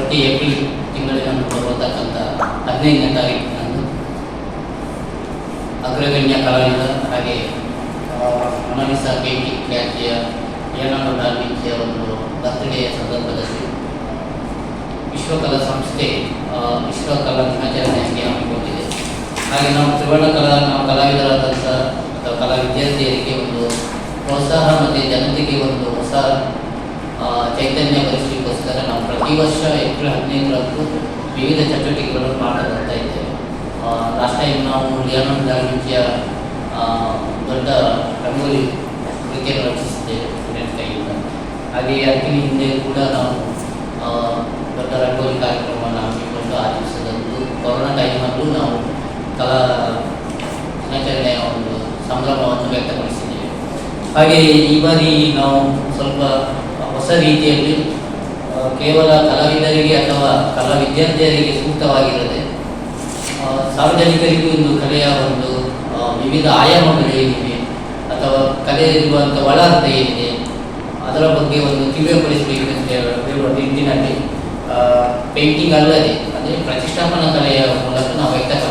ಪ್ರತಿ ಏಪ್ರಿಲ್ ತಿಂಗಳಿನಂದು ಬರತಕ್ಕಂಥ ಹದಿನೈದನೇ ತಾರೀಕಿನಂದು ಅಗ್ರಗಣ್ಯ ಕಲಾವಿದ ಹಾಗೆ ಮೊನಾಲಿಸಾ ಪೇಂಟಿಂಗ್ ಖ್ಯಾತಿಯ ಏನಾಡು ಡಾಲ್ಮಿಕಿಯ ಒಂದು ಬರ್ತ್ಡೇಯ ಸಂದರ್ಭದಲ್ಲಿ ವಿಶ್ವಕಲಾ ಸಂಸ್ಥೆ ವಿಶ್ವಕಲಾ ದಿನಾಚರಣೆಯಾಗಿ ಹಮ್ಮಿಕೊಂಡಿದೆ. ಹಾಗೆ ನಾವು ತ್ರಿವರ್ಣ ಕಲಾ, ನಾವು ಕಲಾವಿದರಾದಂಥ ಅಥವಾ ಕಲಾ ವಿದ್ಯಾರ್ಥಿಯರಿಗೆ ಒಂದು ಪ್ರೋತ್ಸಾಹ ಮತ್ತು ಜನತೆಗೆ ಒಂದು ಹೊಸ ಚೈತನ್ಯ ಬರಿಸಲಿಕ್ಕೋಸ್ಕರ ನಾವು ಪ್ರತಿ ವರ್ಷ ಏಪ್ರಿಲ್ ಹದಿನೈದರಂದು ವಿವಿಧ ಚಟುವಟಿಕೆಗಳನ್ನು ಮಾಡ್ತಾ ಇದ್ದೇವೆ ಲಾಸ್ಟ್ ಟೈಮ್ ನಾವು ಲಿಯಾನೋ ದಾರ್ವಿಂಚಿಯ ದೊಡ್ಡ ರಂಗೋಲಿ ಕೃತಿಯನ್ನು ರಚಿಸಿದ್ದೇವೆ ಸ್ಟೂಡೆಂಟ್ ಕೈಯಿಂದ ಹಾಗೆ ಅದಕ್ಕಿನ ಹಿಂದೆ ಕೂಡ ನಾವು ದೊಡ್ಡ ರಂಗೋಲಿ ಕಾರ್ಯಕ್ರಮವನ್ನು ಹಮ್ಮಿಕೊಂಡು ಆಚರಿಸಿದಂದು ಕೊರೋನಾ ಟೈಮಲ್ಲೂ ನಾವು ಕಲಾ ದಿನಾಚರಣೆಯ ಒಂದು ಸಂಭ್ರಮವನ್ನು ವ್ಯಕ್ತಪಡಿಸಿದ್ದೇವೆ. ಹಾಗೆ ಈ ಬಾರಿ ನಾವು ಸ್ವಲ್ಪ ಹೊಸ ರೀತಿಯಲ್ಲಿ ಕೇವಲ ಕಲಾವಿದರಿಗೆ ಅಥವಾ ಕಲಾ ವಿದ್ಯಾರ್ಥಿಯರಿಗೆ ಸೂಕ್ತವಾಗಿರದೆ ಸಾರ್ವಜನಿಕರಿಗೂ ಒಂದು ಕಲೆಯ ಒಂದು ವಿವಿಧ ಆಯಾಮಗಳು ಏನಿವೆ ಅಥವಾ ಕಲೆಯಲ್ಲಿರುವಂಥ ಒಳಾರ್ಥ ಏನಿದೆ, ಅದರ ಬಗ್ಗೆ ಒಂದು ಹೇಳ- ಹೇಳುವ ನಿಟ್ಟಿನಲ್ಲಿ ಪೇಂಟಿಂಗ್ ಅಲ್ಲದೆ ಅಂದರೆ ಪ್ರತಿಷ್ಠಾಪನಾ ಕಲೆಯ ಮೂಲಕ ನಾವು ಇದ್ದೇವೆ